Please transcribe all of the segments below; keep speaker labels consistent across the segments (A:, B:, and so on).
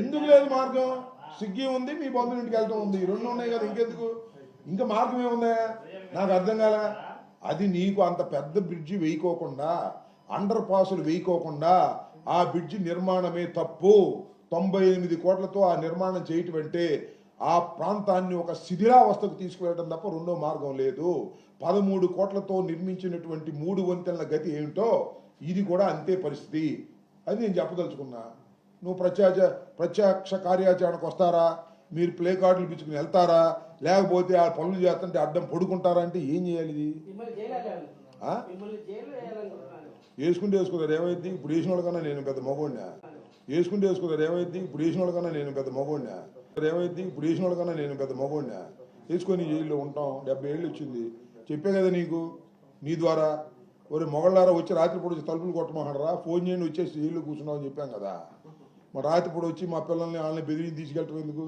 A: ఎందుకు లేదు మార్గం? సిగ్గి ఉంది మీ బంధువు ఇంటికి వెళ్ళటం ఉంది. రెండు ఉన్నాయి కదా ఇంకెందుకు? ఇంకా మార్గం ఏముందా? నాకు అర్థం కాల. అది నీకు అంత పెద్ద బ్రిడ్జి వేయకోకుండా అండర్ పాసులు వేయకోకుండా ఆ బ్రిడ్జి నిర్మాణమే తప్పు. తొంభై ఎనిమిది కోట్లతో ఆ నిర్మాణం చేయటం అంటే ఆ ప్రాంతాన్ని ఒక శిథిలావస్థకు తీసుకువెళ్ళడం తప్ప రెండో మార్గం లేదు. పదమూడు కోట్లతో నిర్మించినటువంటి మూడు వంతెనల గతి ఏమిటో ఇది కూడా అంతే పరిస్థితి. అది నేను చెప్పదలుచుకున్నా. నువ్వు ప్రత్యక్ష ప్రత్యక్ష కార్యాచరణకు వస్తారా? మీరు ప్లే కార్డులు పిచ్చుకుని వెళ్తారా? లేకపోతే ఆ పనులు చేస్తుంటే అడ్డం పడుకుంటారా అంటే ఏం చేయాలి ఇది? వేసుకుంటే వేసుకున్నారు ఏమైంది? ఇప్పుడు వేసిన వాళ్ళకన్నా నేను పెద్ద మగోడినా? వేసుకుంటే వేసుకున్నారు ఏమైంది? ఇప్పుడు వేసిన వాళ్ళకన్నా నేను పెద్ద మగోడినా? ఏమైంది? ఇప్పుడు వేసిన వాళ్ళకన్నా నేను పెద్ద మగోడినా? వేసుకొని జైల్లో ఉంటాం. డెబ్బై ఏళ్ళు వచ్చింది. చెప్పే కదా నీకు నీ ద్వారా. ఒరే మొగళ్ళారా వచ్చి రాత్రిపూట వచ్చి తలుపులు కొట్టమన్నారా ఫోన్ చేయండి వచ్చేసి జైల్లో కూర్చున్నావు అని చెప్పాం కదా. మా రాత్రిపూట వచ్చి మా పిల్లల్ని వాళ్ళని బెదిరించి తీసుకెళ్ళటం ఎందుకు?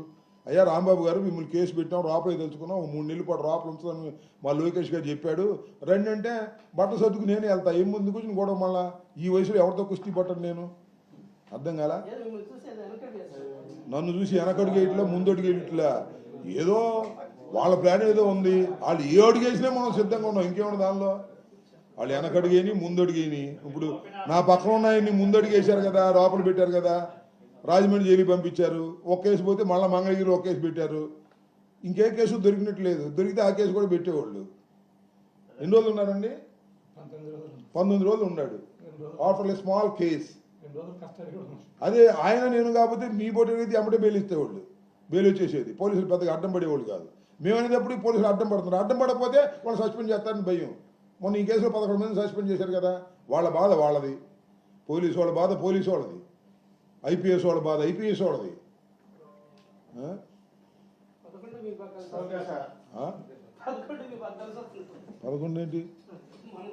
A: అయ్యా రాంబాబు గారు మిమ్మల్ని కేసు పెట్టాం రాపలే తెలుసుకున్నాం మూడు నెలల పాటు రాపలు ఉంచుతాను మా లోకేష్ గారు చెప్పాడు. రండి అంటే బట్ట సర్దుకు నేనే వెళ్తా. ఏం ముందు కూర్చుని కూడా మళ్ళా? ఈ వయసులో ఎవరితో కుస్తీ పట్టను నేను? అర్థం కాలా? నన్ను చూసి వెనకడుగు వేయట్లే ముందడుగు వేయట్లే? ఏదో వాళ్ళ ప్లాన్ ఏదో ఉంది. వాళ్ళు ఏ అడుగు వేసినా మనం సిద్ధంగా ఉన్నాం. ఇంకేమన్నా దానిలో? వాళ్ళు వెనకడుగేని ముందడుగేని ఇప్పుడు నా పక్కన ఉన్నాయని ముందడుగు వేశారు కదా లోపల పెట్టారు కదా రాజమండ్రి జైలు పంపించారు. ఒక కేసు పోతే మళ్ళీ మంగళగిరి ఒక కేసు పెట్టారు. ఇంకే కేసు దొరికినట్టు లేదు. దొరికితే ఆ కేసు కూడా పెట్టేవాళ్ళు. ఎన్ని రోజులు ఉన్నారండి?
B: పంతొమ్మిది రోజులు
A: ఉన్నాడు. After small case. అదే ఆయన నేను కాకపోతే మీ పోటీ అయితే అమ్మటే బెయిల్ ఇస్తేవాళ్ళు బెయిల్ వచ్చేసేది. పోలీసులు పెద్దగా అడ్డం పడేవాళ్ళు కాదు. మేము అనేటప్పుడు పోలీసులు అడ్డం పడుతున్నారు. అడ్డం పడకపోతే వాళ్ళు సస్పెండ్ చేస్తారని భయం. మొన్న ఈ కేసులో పదకొండు మంది సస్పెండ్ చేశారు కదా వాళ్ళ బాధ వాళ్ళది. పోలీసు వాళ్ళ బాధ పోలీసు వాళ్ళది. ఐపీఎస్ వాళ్ళ బాధ ఐపీఎస్ వాళ్ళది. ఆ?
C: పదకొండు
A: ఏంటి
C: మన